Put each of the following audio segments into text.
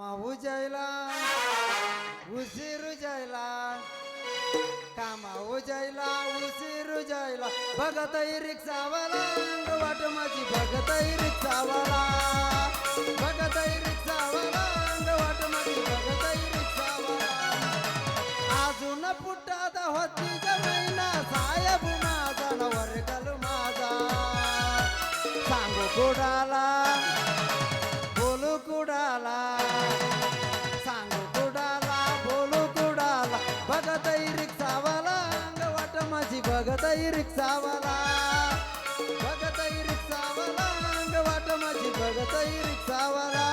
माऊ जायला उशीर जायला कामाऊ जायला उशीर जायला बघतई रिक्षावाला वाट माझी बघतई रिक्षावाला. बघतई रिक्षावाला वाट माझी बघतई रिक्षावाला. अजून पुटात होती जमीना साहेब माझा नवर माझा. सांगू कोणाला ભગત રિક્ષાવાલા ભગત રિક્ષાવાલા અંગવાટમાંથી ભગત રિક્ષાવાલા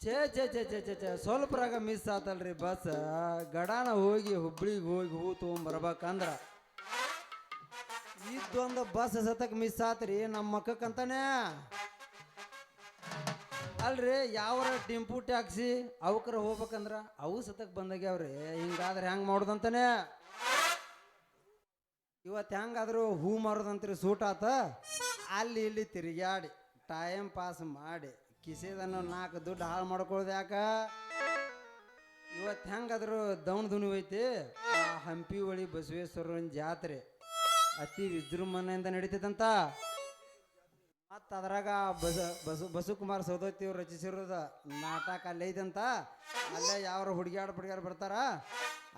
ಛೇ ಛೇ ಛೇ ಛೇ ಛೇ ಛೇ ಸ್ವಲ್ಪ ರಾಗ ಮಿಸ್ ಆತಲ್ರಿ ಬಸ್ ಗಡಾನ ಹೋಗಿ, ಹುಬ್ಳಿಗೆ ಹೋಗಿ ಹೂ ತೊಗೊಂಬರ್ಬೇಕಂದ್ರ. ಇದ್ದೊಂದು ಬಸ್ ಸತಕ್ ಮಿಸ್ ಆತ್ರಿ ನಮ್ಮ ಮಕ್ಕಕ್ಕಂತಾನೆ ಅಲ್ರಿ, ಯಾವ್ರ ಟಿಂಪು ಟ್ಯಾಕ್ಸಿ ಅವಕ್ರ ಹೋಗ್ಬೇಕಂದ್ರ ಅವು ಸತಕ್ ಬಂದಾಗ್ಯಾವ್ರಿ. ಹಿಂಗಾದ್ರೆ ಹೆಂಗ್ ಮಾಡೋದಂತಾನೆ? ಇವತ್ತು ಹೆಂಗಾದ್ರು ಹೂ ಮಾರೋದಂತ್ರಿ ಸೂಟ್ ಆತ? ಅಲ್ಲಿ ಇಲ್ಲಿ ತಿರುಗಾಡಿ ಟೈಮ್ ಪಾಸ್ ಮಾಡಿ, ಕಿಸೆದನ್ನು ನಾಲ್ಕು ದುಡ್ಡು ಹಾಳು ಮಾಡ್ಕೊಳ್ಳೋದು ಯಾಕ? ಇವತ್ತು ಹೆಂಗಾದ್ರು ದೌಣ್ ದುನಿ ಐತಿ ಹಂಪಿ ಹೊಳಿ ಬಸವೇಶ್ವರನ ಜಾತ್ರೆ ಅತಿ ವಿಜೃಂಭಣೆಯಿಂದ ನಡೀತೈತಂತ? ಮತ್ತು ಅದ್ರಾಗ ಬಸ, ಬಸು, ಬಸುಕುಮಾರ್ ಸೌದತ್ತಿ ಅವ್ರು ರಚಿಸಿರೋದ ನಾಟಕ ಅಲ್ಲೇ ಇದಂತ ಅಲ್ಲೇ ಯಾರು ಹುಡುಗಿಯಾಡ ಹುಡುಗಿಯಾರು ಬರ್ತಾರ,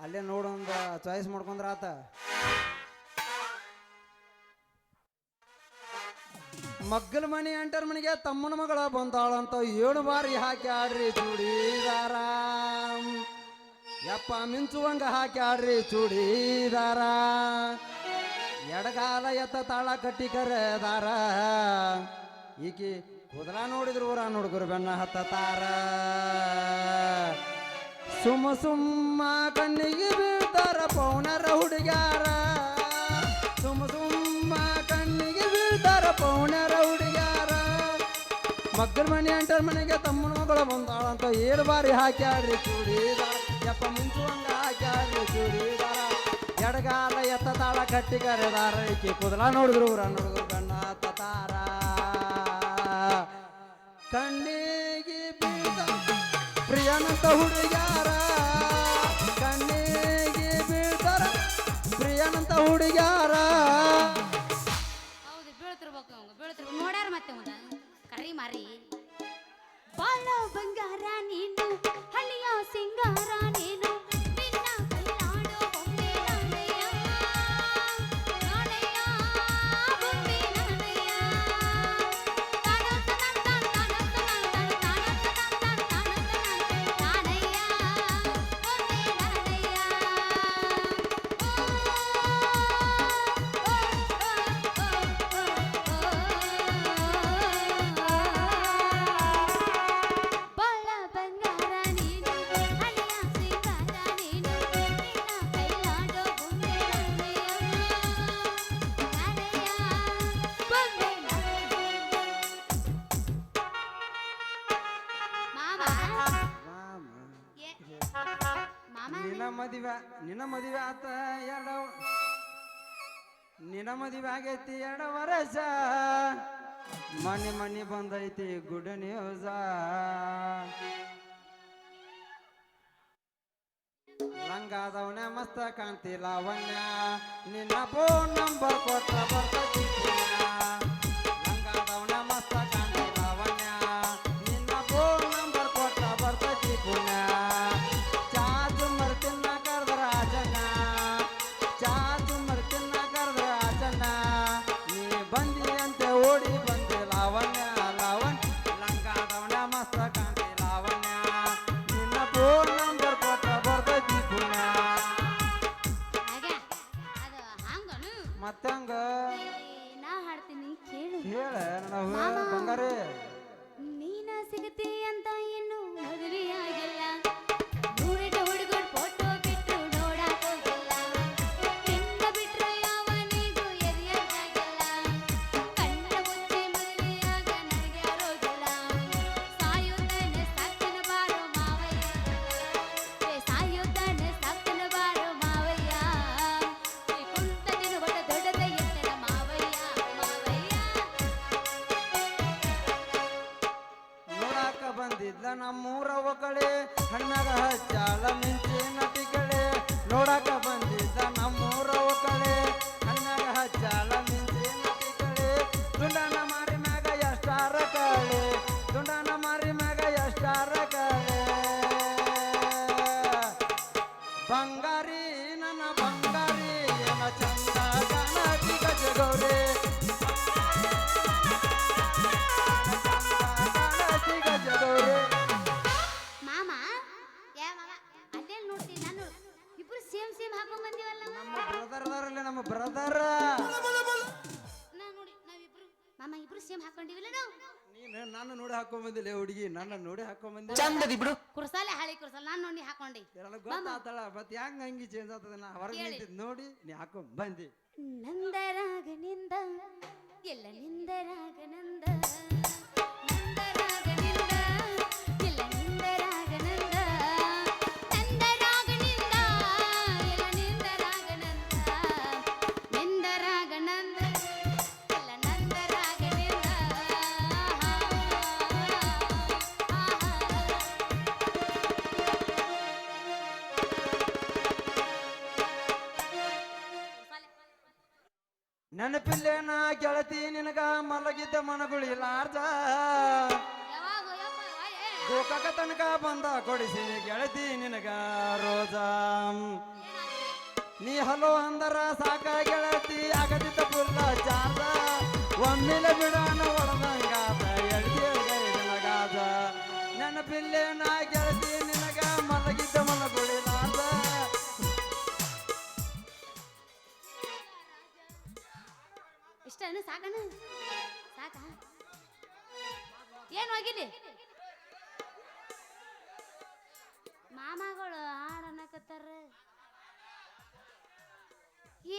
ಅಲ್ಲೇ ನೋಡೊಂದು ಚಾಯ್ಸ್ ಮಾಡ್ಕೊಂಡ್ರ ಆತ. ಮಗ್ಗಲ ಮನೆ ಅಂಟರ್ ಮನೆಗೆ ತಮ್ಮನ ಮಗಳ ಬಂದಾಳಂತ ಏಳು ಬಾರಿ ಹಾಕಿ ಆಡ್ರಿ ಚೂಡಿದಾರ. ಯಪ್ಪ ಮಿಂಚುವಂಗ ಹಾಕಿ ಆಡ್ರಿ ಚೂಡಿದಾರ. ಎಡಗಾಲ ಎತ್ತ ತಾಳ ಕಟ್ಟಿ ಕರೆದಾರ. ಈಕಿ ಕುದಲ ನೋಡಿದ್ರು ಊರ ನೋಡಿದ್ರು ಬೆನ್ನ ಹತ್ತಾರ ಸುಮ್ಮ ಸುಮ್ಮ ಕಣ್ಣಿಗೆ ಬೀಳ್ತಾರ ಪೌನರ ಹುಡುಗ್ಯಾರ. ಸುಮ್ಮ ಸುಮ್ಮ ಕಣ್ಣಿಗೆ ಬೀಳ್ತಾರ ಪೌನರ ಹುಡುಗ್ಯಾರ. ಮಗ್ಗರ ಮನೆ ಅಂಟರ್ ಮನೆಗೆ ತಮ್ಮನ ಮಗಳು ಬಂದಾಳಂತ ಏಳು ಬಾರಿ ಹಾಕ್ಯಾಡ್ರಿ ಚೂಡಿದಾರ. ಯಪ್ಪ ಮಿಂಚುವಂಗ ಹಾಕ್ಯಾಡ್ರಿ ಚೂಡಿದಾರ. ಎಡಗಾಲ ಎತ್ತ ತಾಳ ಕಟ್ಟಿ ಕರೆದಾರ. ಈಕೆ ಕುದಲ ನೋಡಿದ್ರು ಊರ ನೋಡಿದ್ರು மருமையா ಮದುವೆ, ನಿನ್ನ ಮದುವೆ ಆತ ಎರಡ. ನಿನ್ನ ಮದುವೆ ಆಗೈತಿ ಎರಡು ವರ್ಷ. ಮನೆ ಮನೆ ಬಂದೈತಿ ಗುಡ್ ನ್ಯೂಸ ಲಂಗಾದವನ ಮಸ್ತ ಕಾಂತಿ ಲಾವಣ್ಯ. ನಿನ್ನ ಫೋನ್ ನಂಬರ್ ಮತ್ತಂಗ? ನಾ ಹಾಡ್ತೀನಿ ಕೇಳು. ಹೇಳ ನನ್ನ ಬಂಗಾರ. ನೀನ ಸಿಗತಿ ಅಂತ ಹಣ್ಣಾಗ ಬಂದಿಲ್ಲ ಹುಡುಗಿ ನನ್ನ ನೋಡಿ ಹಾಕೊಂಡ್ ಬಂದಿ ಚಂದದಿ ಬಿಡು. ಕುರ್ಸಾಲೆ ಹಳಿ ಕುರ್ಸಾಲೆ. ನಾನು ನೋಡಿ ಹಾಕೊಂಡಿ. ಎಲ್ಲ ಗೊತ್ತಾತಳ ಮತ್ ಹೆಂಗ್ ಹಂಗಿ ಚೇಂಜ್ ಆಗ್ತದ? ನಾ ಹೊರಗೆ. ನಿಂತಿದ್ ನೋಡಿ ನೀ ಹಾಕೊಂಡ್ ಬಂದಿ ನಂದರಾಗನಿಂದ ಎಲ್ಲ ನಿಂದರಾಗ ನಂದ ಎಲ್ಲ ನೆನಪಿಲ್ಲೇನ ಗೆಳತಿ ನಿನಗ ಮಲಗಿದ್ದ ಯಪ್ಪ ವಾಯ್ ಗೋಕಾಕ ತನಕ ಬಂದ ಕೊಡಿಸಿ ಗೆಳತಿ ನಿನಗ ರೋಜ. ನೀ ಹಲೋ ಅಂದರ ಸಾಕ ಗೆಳತಿ ಆಗದಿದ್ದ ಪುಲ್ಲ ಚಾರ್ದ ಒಮ್ಮಿಲ ಬಿಡಾನ ಒಡದಂಗಾದ ಎಳ್ದಿ ನನಗಾದ ನಾ ಗೆಳತಿ ನಿನಗ ಮಲಗಿದ್ದ ಮನಗುಳಿಲಾರ್ದ ಇಷ್ಟೇನು ಸಾಕಣ ಸಾಕ. ಏನು ಹೋಗಿಲಿ ಮಾಮಗಳು ಹಾಡನ್ನಕತ್ತಾರ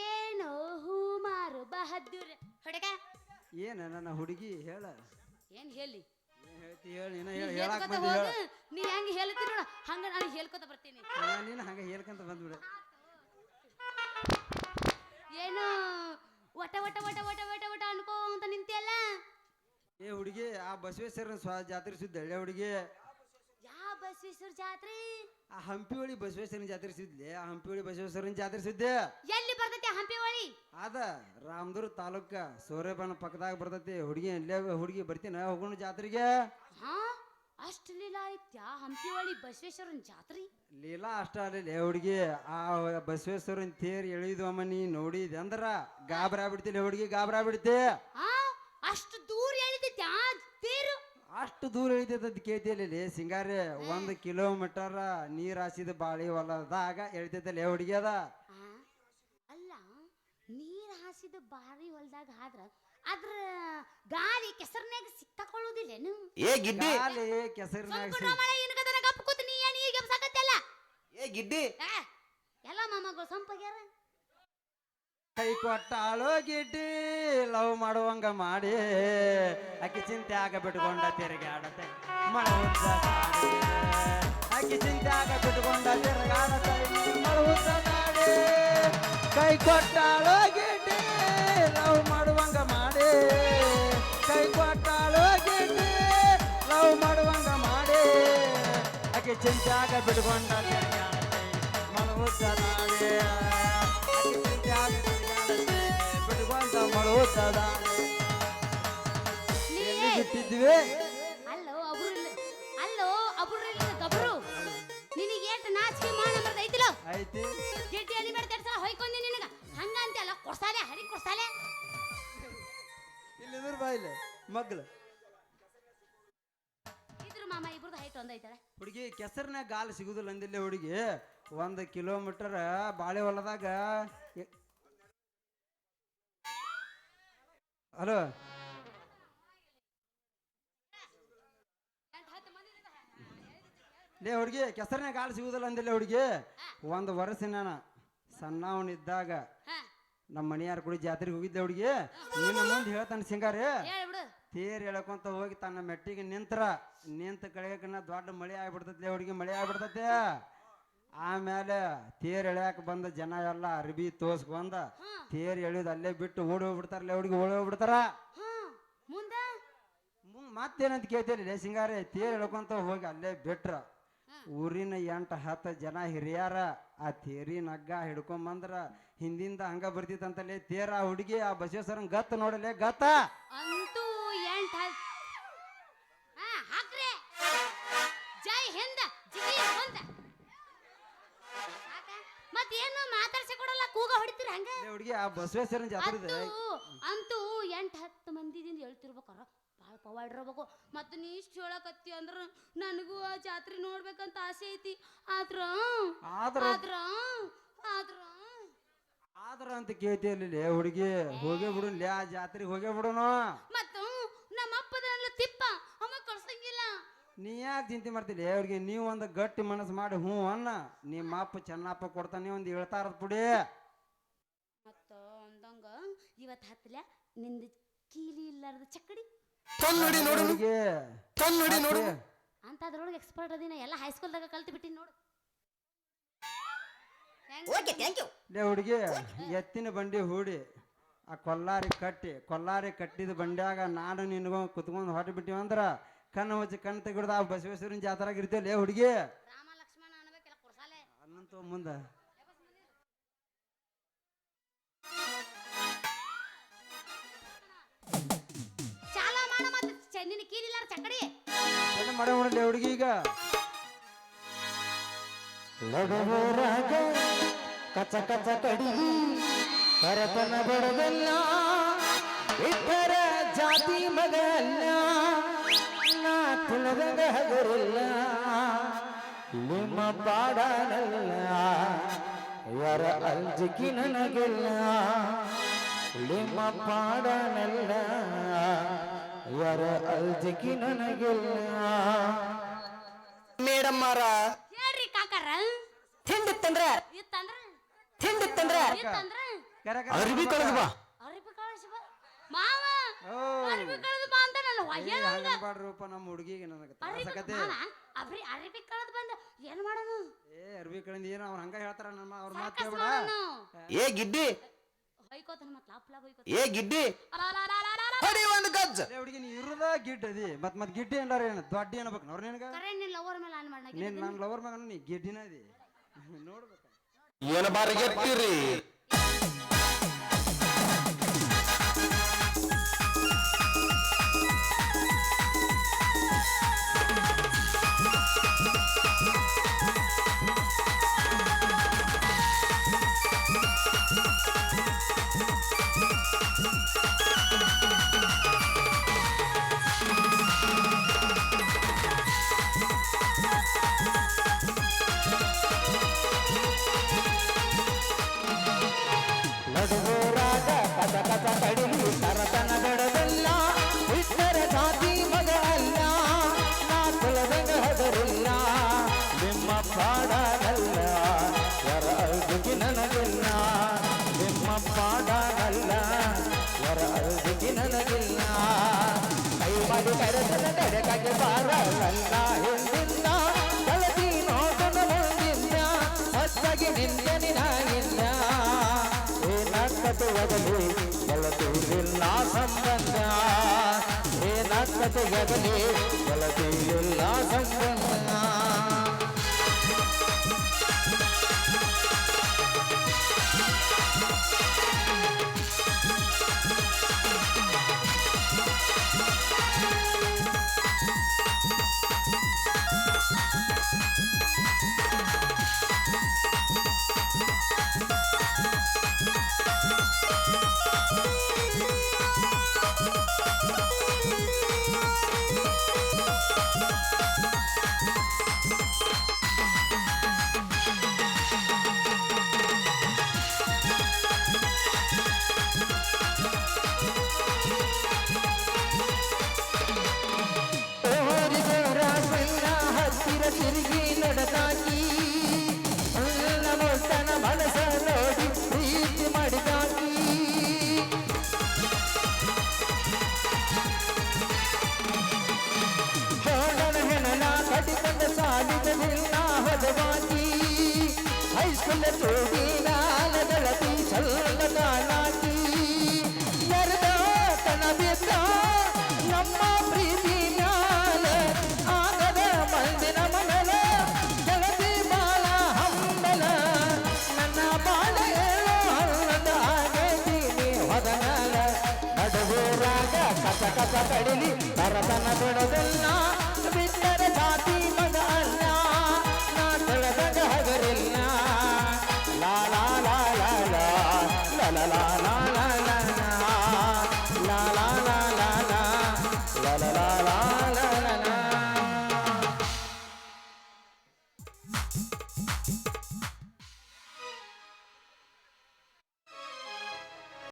ಏನು ಹೂಮಾರು ಬಹದ್ದೂರ್. ಹುಡುಗ. ಏನ ನನ್ನ ಹುಡುಗಿ ಹೇಳ. ಏನು ಹೇಳಿ? ಏನ್ ಹೇಳ್ತಿ ಹೇಳಿ ನೀ ಹೇಳ್ತೀನಿ ಹೋಗು. ನೀ ಹೆಂಗ್ ಹೇಳ್ತಿ ನೋಡ. ಹಂಗ ನಾನು ಹೇಳ್ಕೊತ ಬರ್ತೀನಿ. ನೀನು ಹಂಗ ಬಸವೇಶ್ವರನ ಸ್ವ ಜಾತ್ರೆ ಸುದ್ದಿ ಹಳ್ಳಿ ಹುಡುಗಿ? ಯಾವ ಬಸವೇಶ್ವರ ಜಾತ್ರೆ? ಆ ಹಂಪಿ ಒಳಿ ಬಸವೇಶ್ವರನ ಜಾತ್ರೆ ಸುದ್ದಿ ಆ ಹಂಪಿ ಒಳಿ ಬಸವೇಶ್ವರನ ಜಾತ್ರೆ ಸುದ್ದಿ ಎಲ್ಲಿ ಬರ್ತೈತಿ ಹಂಪಿ ಹೊಳಿ ಅದ ರಾಮದುರ್ ತಾಲೂಕ ಸೋರೆಬಾನ ಪಕ್ಕದಾಗ ಬರ್ತೈತಿ ಹುಡುಗಿ ಎಲ್ಲೇ ಹುಡುಗಿ ಬರ್ತೀನ ಹೋಗೋಣ ಜಾತ್ರೆಗೆ. ಹಾ ಅಷ್ಟು ಲೀಲಾ ಐತ್ಯಾ ಹಂಪಿ ಹೊಳಿ ಬಸವೇಶ್ವರನ ಜಾತ್ರೆ? ಲೀಲಾ ಅಷ್ಟ ಅಲ್ಲೇ ಹುಡುಗಿ ಆ ಬಸವೇಶ್ವರನ ತೇರ್ ಎಳಿದ್ವಮ್ಮ ನೀ ನೋಡಿದೆ ಅಂದ್ರ ಗಾಬರಾ ಬಿಡ್ತಿಲ್ಲ ಹುಡುಗಿ ಗಾಬರ ಬಿಡ್ತಿ ಹಾ ಅಷ್ಟು ದೂರ ಎಳಿತೈತಿ ಆ ತೇರು ಅಷ್ಟು ದೂರ ಇಳಿತೈತದ ಕೇಳ್ತಿಯಲ್ಲಿ ಸಿಂಗಾರಿ ಒಂದು ಕಿಲೋಮೀಟರ್ ನೀರ್ ಹಾಸಿದ ಬಾಳಿ ಹೊಲದಾಗ ಎಳಿತೈತಲ್ಲ ಹುಡುಗಿ ಅದ? ಆ, ಅಲ್ಲ ನೀರ್ ಹಾಸಿದ ಬಾಳಿ ಹೊಲದಾಗ ಆದ್ರ ಅದ್ರ ಗಾಳಿ ಕೆಸರ್ನ್ಯಾಗ ಸಿಕ್ಕಾಕೊಳ್ಳುದಿಲ್ಲೇನು ಏ ಗಿಡ್ಡಿ! ಕಾಲಿ ಕೆಸರಿನಾಗ ಮಳೆ ಇನ್ಕದನ ಗಪ್ಪ ಕೂತ್ ನೀ ಏನ್ ಈಗ ಎಬ್ಸಾಕತ್ತೆಲ್ಲ ಏ ಗಿಡ್ಡಿ! ಆ, ಎಲ್ಲ ಮಾಮಗಳು ಸಂಪಗ್ಯಾರ? ಕೈ ಕೊಟ್ಟಾಳು ಗಿಡ್ಡಿ ಲವ್ ಮಾಡುವಂಗ ಮಾಡಿ, ಅಕ್ಕಿ ಚಿಂತೆ ಆಗ ಬಿಟ್ಕೊಂಡ ತಿರುಗಾಡತೆ ಅಕ್ಕಿ ಚಿಂತೆ ಆಗ ಬಿಟ್ಕೊಂಡ ತಿರುಗಾಡತೆ ಮಳ ಉದ್ದ ಕೈ ಕೊಟ್ಟಾಳು ಗಿಡ್ಡಿ ಲವ್ ಮಾಡುವಂಗ ಮಾಡಿ. ಕೈ ಕೊಟ್ಟಾಳು ಗಿಡ್ಡಿ ಲವ್ ಮಾಡುವಂಗ ಮಾಡಿ. ಅಕ್ಕಿ ಚಿಂತೆ ಆಗ ಬಿಟ್ಕೊಂಡ ತಿರುಗಾಡತೆ ಮಲಗುತ್ತ ಉದ್ದ ತಾಡಿ. ಎಲ್ಲಿ ಬಿಟ್ಟಿದ್ವಿ ಅಲ್ಲೋ ಅಬ್ರು ಇಲ್ಲ ಅಲ್ಲೋ ಅಬ್ರು ಇಲ್ಲ ಗಬ್ರು. ನಿನಗೆ ಏಟ್ ನಾಚಿಕೆ ಮಾನ ಬರ್ತೈತಿ ಐತಿಲೋ ಐತಿ ಬೇಡ ತಡ್ಸ ಹೊಯ್ಕೊಂಡಿ ನಿನಗ. ಹಂಗ ಅಂತೆಲ್ಲ ಕೊಡ್ಸಾಲೆ ಹರಿ ಕೊಡ್ಸಾಲೆ. ಇಲ್ಲಿ ಬಾ ಇಲ್ಲಿ ಮಗ್ಲು ಇದ್ರ ಮಾಮ ಇಬ್ರದ್ದು ಹೈಟ್ ಒಂದೈತಲ್ಲ ಹುಡುಗಿ ಕೆಸರಿನಾಗ ಗಾಲ್ ಸಿಗುದಿಲ್ಲ ಅಂದಿಲ್ಲ ಹುಡುಗಿ. ಒಂದು ಕಿಲೋಮೀಟರ್ ಬಾಳೆ ಹೊಲದಾಗ ಹಲೋ ಲೇ ಹುಡುಗಿ, ಕೆಸರನೇ ಕಾಲು ಸಿಗುದಿಲ್ಲ ಅಂದಿಲ್ಲ ಹುಡುಗಿ. ಒಂದು ವರ್ಷ ಸಣ್ಣವನಿದ್ದಾಗ ನಮ್ಮ ಮನೆಯಾರ ಕೂಡ ಜಾತ್ರೆಗೆ ಹೋಗಿದ್ದೆ ಹುಡುಗಿ. ನಿನ್ನ ಮುಂದೆ ಹೇಳ್ತಾನೆ ಸಿಂಗಾರಿ. ತೇರ್ ಎಳ್ಕೊಂತ ಹೋಗಿ ತನ್ನ ಮೆಟ್ಟಿಗೆ ನಿಂತ್ರ ನಿಂತ ಕಡೆಗನ ದೊಡ್ಡ ಮಳೆ ಆಗ್ಬಿಡ್ತೈತಿ ಹುಡುಗಿ, ಮಳೆ ಆಗ್ಬಿಡ್ತೈತಿ. ಆಮೇಲೆ ತೇರ್ ಎಳ್ಯಾಕ ಬಂದ ಜನ ಎಲ್ಲ ಅರ್ಬಿ ತೋಸ್ಕೊಂಡ ತೇರ್ ಎಳಿಯೋದು ಅಲ್ಲೇ ಬಿಟ್ಟು ಓಡಿ ಹೋಗ್ಬಿಡ್ತಾರಲ್ಲ ಹುಡುಗಿ ಓಡಿ ಹೋಗ್ಬಿಡ್ತಾರ? ಮುಂದೆ? ಮತ್ತೇನಂತ ಕೇಳ್ತೀರಿ ಸಿಂಗಾರೆ ತೇರ್ ಎಳ್ಕೊಂತ ಹೋಗಿ ಅಲ್ಲೇ ಬಿಟ್ರ ಊರಿನ ಎಂಟು ಹತ್ತು ಜನ ಹಿರಿಯಾರ ಆ ತೇರಿನ ಹಗ್ಗ ಹಿಡ್ಕೊಂಬಂದ್ರ ಹಿಂದಿಂದ ಹಂಗ ಬರ್ತಿತ್ತಂತಲೇ ತೇರ ಆ ಹುಡುಗಿ ಆ ಬಸವೇಶ್ವರನ್ ಗತ್ ನೋಡಲೆ ಗತ್ತ? ಅಂತೂ ಎಂಟ್ ಹತ್ ಜೈ ಹಿಂದ. ಹೊಡಿತೀರಿ ಹಂಗ? ಲೇ ಹುಡುಗಿ ಆ ಬಸವೇಶ್ವರನ ಜಾತ್ರೆ ಅಂತೂ ಅಂತೂ ಎಂಟ್ ಹತ್ತು ಮಂದಿದಿಂದ ಹೇಳ್ತಿರ್ಬೇಕಾರ ಭಾಳ ಪವಾಡ್ ಇರ್ಬೇಕು ಮತ್ತು ನೀ ಇಷ್ಟು ಹೇಳಕತ್ತಿ ಅಂದ್ರೆ ನನಗೂ ಆ ಜಾತ್ರೆ ನೋಡ್ಬೇಕಂತ ಆಸೆ ಐತಿ. ಆದ್ರ ಆದ್ರ? ಆದ್ರ ಆದ್ರ. ಆದ್ರ ಅಂತ ಕೇಳ್ತೀಯಲ್ಲ ಹುಡುಗಿ ಹೋಗೇ ಬಿಡುನ್ ಲೇ ಆ ಜಾತ್ರೆಗೆ ಹೋಗೇ ಬಿಡೋಣ ಮತ್ತು ನಮ್ಮ ಅಪ್ಪದಲ್ಲ ತಿಪ್ಪ ಅಮ್ಮ ಕಳ್ಸಂಗಿಲ್ಲ. ನೀ ಯಾಕೆ ಚಿಂತೆ ಮಾಡ್ತಿಲ್ಲ ಅವ್ರಿಗೆ ನೀವು ಒಂದು ಗಟ್ಟಿ ಮನಸ್ಸು ಮಾಡಿ ಹ್ಞೂ ಅನ್ನ ನಿಮ್ಮ ಅಪ್ಪ ಚೆನ್ನಪ್ಪ ಕೊಡ್ತಾನೆ ಒಂದು ಹೇಳ್ತಾರ ಪುಡಿ. ಇವತ್ತು ಹತ್ತಲ ನಿಂದ ಕೀಲಿ ಇಲ್ಲಾರ್ದ ಚಕ್ಕಡಿ? ಕನ್ನಡಿ ನೋಡು. ಹುಡುಗಿ ಕನ್ನಡಿ ನೋಡು. ಅಂತ ಅದ್ರೊಳಗೆ ಎಕ್ಸ್ಪರ್ಟ್ ಅದಿನ ಎಲ್ಲ ಹೈಸ್ಕೂಲ್ದಾಗ ಕಲ್ತು ಬಿಟ್ಟಿನಿ ನೋಡು. ಓಕೆ ಥ್ಯಾಂಕ್ ಯು ಲೇ ಹುಡುಗಿ ಎತ್ತಿನ ಬಂಡಿ ಹೂಡಿ ಆ ಕೊಲ್ಲಾರಿ ಕಟ್ಟಿ ಕೊಲ್ಲಾರಿ ಕಟ್ಟಿದ ಬಂಡ್ಯಾಗ ನಾನು ನಿನ್ಗೊ ಕುತ್ಕೊಂಡು ಹೊರಟು ಬಿಟ್ಟಿವಿ ಅಂದ್ರ ಕಣ್ಣು ಮುಚ್ಚಿ ಕಣ್ಣು ತೆಗಿಡ್ದ ಆ ಬಸವೇಶ್ವರನ ಜಾತ್ರಾಗ ಇರ್ತೀವಿ ಲೇ ಹುಡುಗಿ? ರಾಮ ಲಕ್ಷ್ಮಣ ಅನ್ಬೇಕಿಲ್ಲ ಕುರ್ಸಾಲೆ ಅನ್ನಂತ ಮುಂದೆ. ಚಾಲ ಮಾಡ ಮತ್ತೆ. ನಿನ್ನ ಚಕ್ಕಡಿ. ಎಲ್ಲ ಮಾಡೇ ಮಾಡಲಿ ಹುಡುಗಿ ಈಗ? ಲಡವರಾಗ ಕಚ ಕಚ ಕಡಿ ಭರತನ ಬಡದಲ್ಲ ಇಬ್ಬರ ಜಾತಿ ಮಗ ಅಲ್ಲ ನಾ ಕುಲದಂಗ ಹಗರಿಲ್ಲ ನಿಮ್ಮ ಪಾಡನಲ್ಲ ಯಾರ ಅಂಜಿಕೆ ನನಗಿಲ್ಲ. ನಿಮ್ಮ ಪಾಡನಲ್ಲ ಯಾರ ಅಲ್ಜಿಕೆ ನನಗಿಲ್ಲ. ಮೇಡಮ್ ಅವರ ಹೇಳ್ರಿ ಕಾಕಾರ. ಇತ್ತಂದ್ರ ಇತ್ತಂದ್ರ ಅರ್ಬಿ ಕಳೆದು ಬಾ. ಅರಿಬಿ ಕಳಿಸಿ ಬಾ. ಮಾವ ಓ ಅರಿಬಿ ಕಳೆದು ಬಾ ಅಂತಾನಲ್ಲ ಏ, ಹಂಗನ್ಬಾಡ್ರಪ್ಪ ನಮ್ಮ ಹುಡುಗಿಗೆ ನನಗೆ ತ್ರಾಸಕತೆ ಮಾವ ಅಬ್ರಿ ಅರಿಬಿ ಕಳೆದು ಬಂದ ಏನ್ ಮಾಡೋನು? ಏ ಅರ್ಬಿ ಕಳಿಂದ ಏನು ಅವ್ರು ಹಂಗ ಹೇಳ್ತಾರ ನಮ್ಮ ಅವ್ರ ಮಾತು ಏ ಗಿಡ್ಡಿ ಹೊಯ್ಕೋತಾನ ಮತ್ ಲಾಪ್ ಲಾಪ್ ಹೊಯ್ಕೋತಾನ ಏ ಗಿಡ್ಡಿ ಅಲಾಲಾಲಾಲಾಲಾಲ. ಹೊಡಿ ಒಂದು ಗಜ್ಜ ಹುಡುಗಿ ನೀ ಇರುದ ಗಿಡ್ ಅದಿ ಮತ್ ಮತ್ ಗಿಡ್ಡಿ ಏನಾರ ಏನು ದೊಡ್ಡ ಅನ್ಬೇಕು ನೋಡ್ರಿ ನಿನಗ ಕರೆ ನಿನ್ ಲವರ್ ಮೇಲೆ ಆನ್ ನೀನ್ ನನ್ನ ಲವರ್ ಮಗನ ನೀ ಗಿಡ್ಡಿನ ಅದಿ ನೋಡ್ಬೇಕು ಏನ ಬಾರಿಗೆಟ್ಟಿರಿ ನಡುವರಾಗ ನನ್ನ ಹಿಂದಿಲ್ಲ ಕಳದಿ ನೋಟನ ಮುಂದಿಲ್ಲ ಹೊತ್ತಾಗಿ ನಿಂದನಿ ನಾಗಿಲ್ಲ ಏನಾಗ್ತದೆಯಗಲಿ ಗೆಳತಿಯಿಲ್ಲ ಸಂಬಂಧ ಏನಾಗ್ತದೆಯಗಲಿ ಗೆಳತಿಯಿಲ್ಲ ಸಂಬಂಧ. ಮಾಡಿದ ನಿನ್ನ ಹದವಾತಿ ಹೈಸ್ಕೂಲ ತೋಡಿ ನಾಲಗಳತಿ ಸಲ್ಲದ ನಾಟಿ ನರದ ತನ ಬಿದ್ದ ನಮ್ಮ ಪ್ರೀತಿ ನಾಲ ಆಗದ ಮಂದಿನ ಮನಲ ಗೆಳತಿ ಬಾಲ ಹಂಬಲ ನನ್ನ ಬಾಳ ಹಲ್ಲದ ಆಗೇತೀನಿ ಹೊದನಲ ನಡುವೂರಾಗ ಕಸ ಕಸ ಕಡಿಲಿ ಬರತನ ಬಿಡದನ್ನ ಬಿತ್ತರ ಜಾತಿ